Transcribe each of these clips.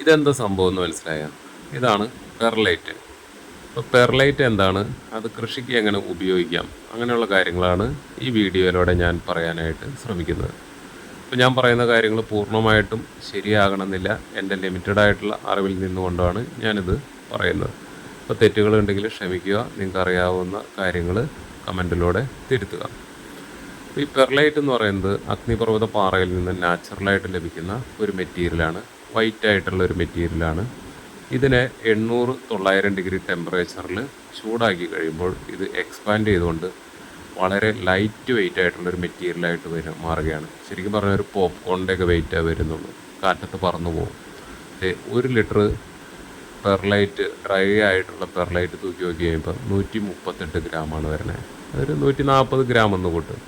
ഇതെന്താ സംഭവം എന്ന് മനസ്സിലായ? ഇതാണ് പെർലൈറ്റ്. അപ്പോൾ പെർലൈറ്റ് എന്താണ്? അത് കൃഷിക്ക് എങ്ങനെ ഉപയോഗിക്കാം? അങ്ങനെയുള്ള കാര്യങ്ങളാണ് ഈ വീഡിയോയിലൂടെ ഞാൻ പറയാനായിട്ട് ശ്രമിക്കുന്നത്. അപ്പോൾ ഞാൻ പറയുന്ന കാര്യങ്ങൾ പൂർണമായിട്ടും ശരിയാകണമെന്നില്ല. എന്റെ ലിമിറ്റഡ് ആയിട്ടുള്ള അറിവിൽ നിന്നുകൊണ്ടാണ് ഞാനിത് പറയുന്നത്. അപ്പോൾ തെറ്റുകളുണ്ടെങ്കിൽ ക്ഷമിക്കുക. നിങ്ങൾക്ക് അറിയാവുന്ന കാര്യങ്ങൾ കമന്റിലൂടെ തിരുത്തുക. ഈ പെർലൈറ്റ് എന്ന് പറയുന്നത് അഗ്നിപർവത പാറയിൽ നിന്ന് നാച്ചുറലായിട്ട് ലഭിക്കുന്ന ഒരു മെറ്റീരിയലാണ് വൈറ്റ് ആയിട്ടുള്ള ഒരു മെറ്റീരിയലാണ് ഇതിനെ എണ്ണൂറ് തൊള്ളായിരം ഡിഗ്രി ടെമ്പറേച്ചറിൽ ചൂടാക്കി കഴിയുമ്പോൾ ഇത് എക്സ്പാൻഡ് ചെയ്തുകൊണ്ട് വളരെ ലൈറ്റ് വെയിറ്റ് ആയിട്ടുള്ളൊരു മെറ്റീരിയലായിട്ട് വരും മാറുകയാണ്. ശരിക്കും പറഞ്ഞാൽ ഒരു പോപ്കോണിന്റെ ഒക്കെ വെയിറ്റേ വരുന്നുള്ളൂ. കാറ്റത്ത് പറന്നു പോകും. ഒരു ലിറ്റർ പെർലൈറ്റ് ഡ്രൈ ആയിട്ടുള്ള പെർലൈറ്റ് തൂക്കി നോക്കി കഴിയുമ്പോൾ നൂറ്റി മുപ്പത്തെട്ട് ഗ്രാമാണ് വരുന്നത് അതൊരു നൂറ്റി നാൽപ്പത് ഗ്രാം എന്ന് കൂട്ടും.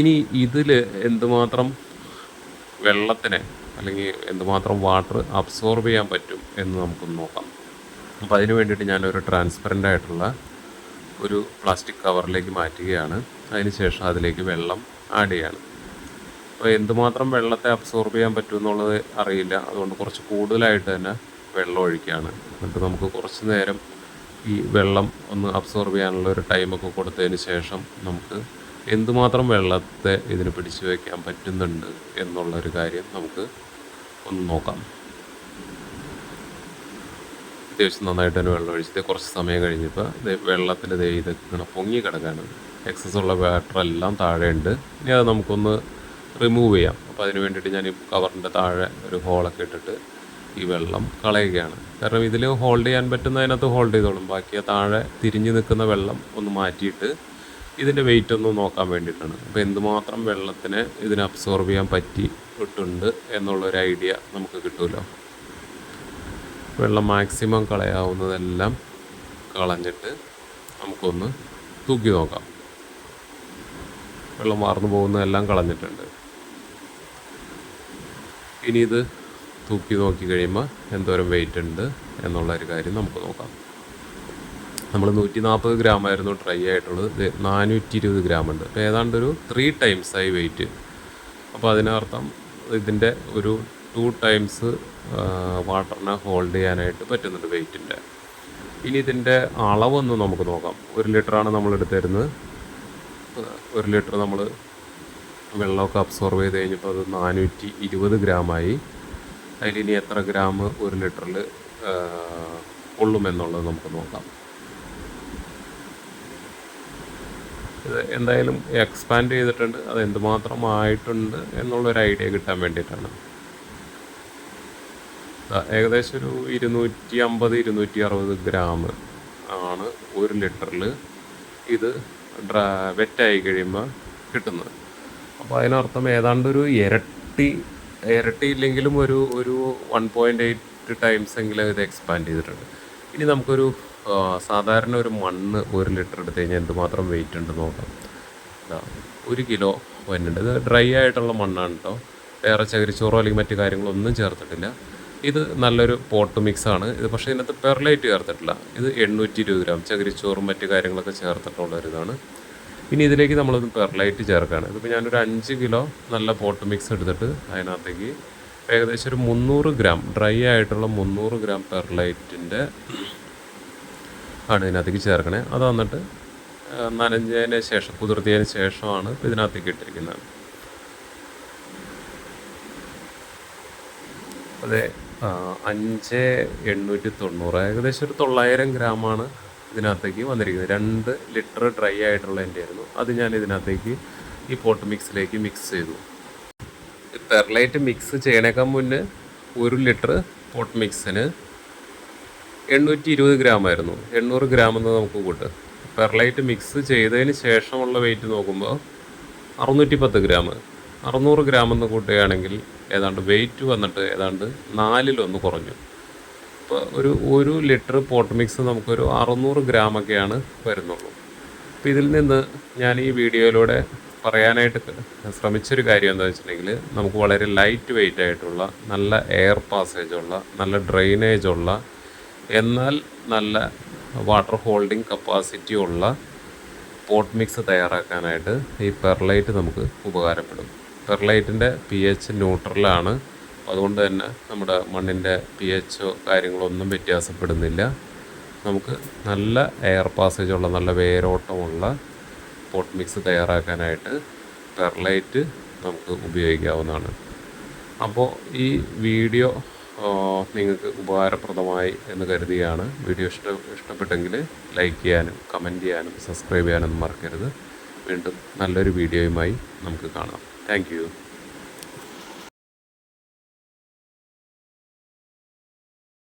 ഇനി ഇതിൽ എന്തുമാത്രം വെള്ളത്തിനെ അല്ലെങ്കിൽ എന്തുമാത്രം വാട്ടർ അബ്സോർബ് ചെയ്യാൻ പറ്റും എന്ന് നമുക്കൊന്ന് നോക്കാം. അപ്പോൾ അതിന് വേണ്ടിയിട്ട് ഞാനൊരു ട്രാൻസ്പെറന്റ് ആയിട്ടുള്ള ഒരു പ്ലാസ്റ്റിക് കവറിലേക്ക് മാറ്റുകയാണ്. അതിനുശേഷം അതിലേക്ക് വെള്ളം ആഡ് ചെയ്യാണ്. അപ്പോൾ എന്തുമാത്രം വെള്ളത്തെ അബ്സോർബ് ചെയ്യാൻ പറ്റും എന്നുള്ളത് അറിയില്ല. അതുകൊണ്ട് കുറച്ച് കൂടുതലായിട്ട് തന്നെ വെള്ളം ഒഴിക്കുകയാണ്. എന്നിട്ട് നമുക്ക് കുറച്ച് നേരം ഈ വെള്ളം ഒന്ന് അബ്സോർബ് ചെയ്യാനുള്ള ഒരു ടൈമൊക്കെ കൊടുത്തതിന് ശേഷം നമുക്ക് എന്തുമാത്രം വെള്ളത്തെ ഇതിന് പിടിച്ചു വയ്ക്കാൻ പറ്റുന്നുണ്ട് എന്നുള്ളൊരു കാര്യം നമുക്ക് ഒന്ന് നോക്കാം. അത്യാവശ്യം നന്നായിട്ട് തന്നെ വെള്ളം ഒഴിച്ചിട്ട് കുറച്ച് സമയം കഴിഞ്ഞപ്പോൾ വെള്ളത്തിൽ ഇത് ഇങ്ങനെ പൊങ്ങി കിടക്കാണ്. എക്സസ് ഉള്ള വാട്ടർ എല്ലാം താഴെ ഉണ്ട് ഇനി അത് നമുക്കൊന്ന് റിമൂവ് ചെയ്യാം. അപ്പോൾ അതിന് വേണ്ടിയിട്ട് ഞാൻ ഈ കവറിന്റെ താഴെ ഒരു ഹോളൊക്കെ ഇട്ടിട്ട് ഈ വെള്ളം കളയുകയാണ്. കാരണം ഇതിൽ ഹോൾഡ് ചെയ്യാൻ പറ്റുന്നതിനകത്ത് ഹോൾഡ് ചെയ്തോളും. ബാക്കി താഴെ തിരിഞ്ഞു നിൽക്കുന്ന വെള്ളം ഒന്ന് മാറ്റിയിട്ട് ഇതിന്റെ വെയിറ്റ് ഒന്ന് നോക്കാൻ വേണ്ടിയിട്ടാണ്. അപ്പോൾ എന്തുമാത്രം വെള്ളത്തിന് ഇതിനെ അബ്സോർബ് ചെയ്യാൻ പറ്റിയിട്ടുണ്ട് എന്നുള്ളൊരു ഐഡിയ നമുക്ക് കിട്ടുമല്ലോ വെള്ളം മാക്സിമം കളയാവുന്നതെല്ലാം കളഞ്ഞിട്ട് നമുക്കൊന്ന് തൂക്കി നോക്കാം. വെള്ളം വാർന്നു പോകുന്നതെല്ലാം കളഞ്ഞിട്ടുണ്ട്. ഇനി ഇത് തൂക്കി നോക്കി കഴിയുമ്പോൾ എന്തോരം വെയിറ്റ് ഉണ്ട് എന്നുള്ള ഒരു കാര്യം നമുക്ക് നോക്കാം. നമ്മൾ നൂറ്റി നാൽപ്പത് ഗ്രാം ആയിരുന്നു ട്രൈ ആയിട്ടുള്ളത്. നാനൂറ്റി ഇരുപത് ഗ്രാം ഉണ്ട് അപ്പോൾ ഏതാണ്ട് ഒരു ത്രീ ടൈംസ് ആയി വെയിറ്റ് അപ്പോൾ അതിനർത്ഥം ഇതിന്റെ ഒരു ടു ടൈംസ് വാട്ടറിനെ ഹോൾഡ് ചെയ്യാനായിട്ട് പറ്റുന്നുണ്ട് വെയിറ്റിന്റെ ഇനി ഇതിന്റെ അളവൊന്ന് നമുക്ക് നോക്കാം. ഒരു ലിറ്ററാണ് നമ്മൾ എടുത്തിരുന്നത്. ഒരു ലിറ്റർ നമ്മൾ വെള്ളമൊക്കെ അബ്സോർവ് ചെയ്ത് കഴിഞ്ഞപ്പോൾ അത് നാനൂറ്റി ഇരുപത് ഗ്രാമായി. അതിലിനി എത്ര ഗ്രാം ഒരു ലിറ്ററിൽ കൊള്ളുമെന്നുള്ളത് നമുക്ക് നോക്കാം. ഇത് എന്തായാലും എക്സ്പാൻഡ് ചെയ്തിട്ടുണ്ട്. അത് എന്തുമാത്രം ആയിട്ടുണ്ട് എന്നുള്ളൊരു ഐഡിയ കിട്ടാൻ വേണ്ടിയിട്ടാണ്. ഏകദേശം ഒരു ഇരുന്നൂറ്റി അമ്പത് ഇരുന്നൂറ്റി അറുപത് ഗ്രാം ആണ് ഒരു ലിറ്ററിൽ ഇത് ഡ്രാ വെറ്റായി കഴിയുമ്പോൾ കിട്ടുന്നത്. അപ്പോൾ അതിനർത്ഥം ഏതാണ്ട് ഒരു ഇരട്ടി ഇരട്ടി ഇല്ലെങ്കിലും ഒരു ഒരു വൺ പോയിന്റ് എയ്റ്റ് ടൈംസ് എങ്കിലും ഇത് എക്സ്പാൻഡ് ചെയ്തിട്ടുണ്ട്. ഇനി നമുക്കൊരു സാധാരണ ഒരു മണ്ണ് ഒരു ലിറ്റർ എടുത്തു കഴിഞ്ഞാൽ എന്തുമാത്രം വെയിറ്റ് ഉണ്ട് നോക്കാം. ഒരു കിലോ വരുന്നുണ്ട് ഇത് ഡ്രൈ ആയിട്ടുള്ള മണ്ണാണ് കേട്ടോ വേറെ ചകിരിച്ചോറോ അല്ലെങ്കിൽ മറ്റു കാര്യങ്ങളൊന്നും ചേർത്തിട്ടില്ല. ഇത് നല്ലൊരു പോട്ട് മിക്സ് ആണ്. ഇത് പക്ഷേ ഇതിനകത്ത് പെർലൈറ്റ് ചേർത്തിട്ടില്ല. ഇത് എണ്ണൂറ്റി ഇരുപത് ഗ്രാം. ചകിരിച്ചോറും മറ്റു കാര്യങ്ങളൊക്കെ ചേർത്തിട്ടുള്ള ഒരു ഇതാണ് ഇനി ഇതിലേക്ക് നമ്മളൊന്ന് പെർലൈറ്റ് ചേർക്കുകയാണ്. ഇതിപ്പോൾ ഞാനൊരു അഞ്ച് കിലോ നല്ല പോട്ട് മിക്സ് എടുത്തിട്ട് അതിനകത്തേക്ക് ഏകദേശം ഒരു മുന്നൂറ് ഗ്രാം ഡ്രൈ ആയിട്ടുള്ള മുന്നൂറ് ഗ്രാം പെർലൈറ്റിന്റെ ആണ് ഇതിനകത്തേക്ക് ചേർക്കണേ. അത് വന്നിട്ട് നനഞ്ഞതിന് ശേഷം കുതിർത്തിയതിന് ശേഷമാണ് ഇതിനകത്തേക്ക് ഇട്ടിരിക്കുന്നത്. അതെ അഞ്ച് എണ്ണൂറ്റി തൊണ്ണൂറ് ഏകദേശം ഒരു തൊള്ളായിരം ഗ്രാമാണ് ഇതിനകത്തേക്ക് വന്നിരിക്കുന്നത്. രണ്ട് ലിറ്റർ ഡ്രൈ ആയിട്ടുള്ള എന്റെ ആയിരുന്നു അത് ഞാൻ ഇതിനകത്തേക്ക് ഈ പോട്ട് മിക്സിലേക്ക് മിക്സ് ചെയ്തു. പെർലൈറ്റ് മിക്സ് ചെയ്യണേക്കാൾ മുന്നേ ഒരു ലിറ്റർ പോട്ട് മിക്സിന് എണ്ണൂറ്റി ഇരുപത് ഗ്രാം ആയിരുന്നു. എണ്ണൂറ് ഗ്രാം എന്ന് നമുക്ക് കൂട്ട്. പെർലൈറ്റ് മിക്സ് ചെയ്തതിന് ശേഷമുള്ള വെയിറ്റ് നോക്കുമ്പോൾ അറുന്നൂറ്റി പത്ത് ഗ്രാം. അറുന്നൂറ് ഗ്രാം എന്ന് കൂട്ടുകയാണെങ്കിൽ ഏതാണ്ട് വെയിറ്റ് വന്നിട്ട് ഏതാണ്ട് നാലിലൊന്ന് കുറഞ്ഞു. ഇപ്പോൾ ഒരു ഒരു ലിറ്റർ പോട്ട് മിക്സ് നമുക്കൊരു അറുന്നൂറ് ഗ്രാമൊക്കെയാണ് വരുന്നുള്ളൂ. അപ്പോൾ ഇതിൽ നിന്ന് ഞാൻ ഈ വീഡിയോയിലൂടെ പറയാനായിട്ട് ശ്രമിച്ചൊരു കാര്യം എന്താ വെച്ചിട്ടുണ്ടെങ്കിൽ നമുക്ക് വളരെ ലൈറ്റ് വെയിറ്റ് ആയിട്ടുള്ള നല്ല എയർ പാസേജ് ഉള്ള നല്ല ഡ്രെയിനേജ് ഉള്ള എന്നാൽ നല്ല വാട്ടർ ഹോൾഡിംഗ് കപ്പാസിറ്റി ഉള്ള പോട്ട് മിക്സ് തയ്യാറാക്കാനായിട്ട് ഈ പെർലൈറ്റ് നമുക്ക് ഉപകാരപ്പെടും. പെർലൈറ്റിന്റെ പി എച്ച് ന്യൂട്രലാണ് അതുകൊണ്ട് തന്നെ നമ്മുടെ മണ്ണിന്റെ പി എച്ചോ കാര്യങ്ങളൊന്നും വ്യത്യാസപ്പെടുന്നില്ല. നമുക്ക് നല്ല എയർ പാസേജ് ഉള്ള നല്ല വേരോട്ടമുള്ള പോട്ട് മിക്സ് തയ്യാറാക്കാനായിട്ട് പെർലൈറ്റ് നമുക്ക് ഉപയോഗിക്കാവുന്നതാണ്. അപ്പോൾ ഈ വീഡിയോ നിങ്ങൾക്ക് ഉപകാരപ്രദമായി എന്ന് കരുതിയാണ്. വീഡിയോ ഇഷ്ട ഇഷ്ടപ്പെട്ടെങ്കിൽ ലൈക്ക് ചെയ്യാനും കമന്റ് ചെയ്യാനും സബ്സ്ക്രൈബ് ചെയ്യാനൊന്നും മറക്കരുത്. വീണ്ടും നല്ലൊരു വീഡിയോയുമായി നമുക്ക് കാണാം. താങ്ക്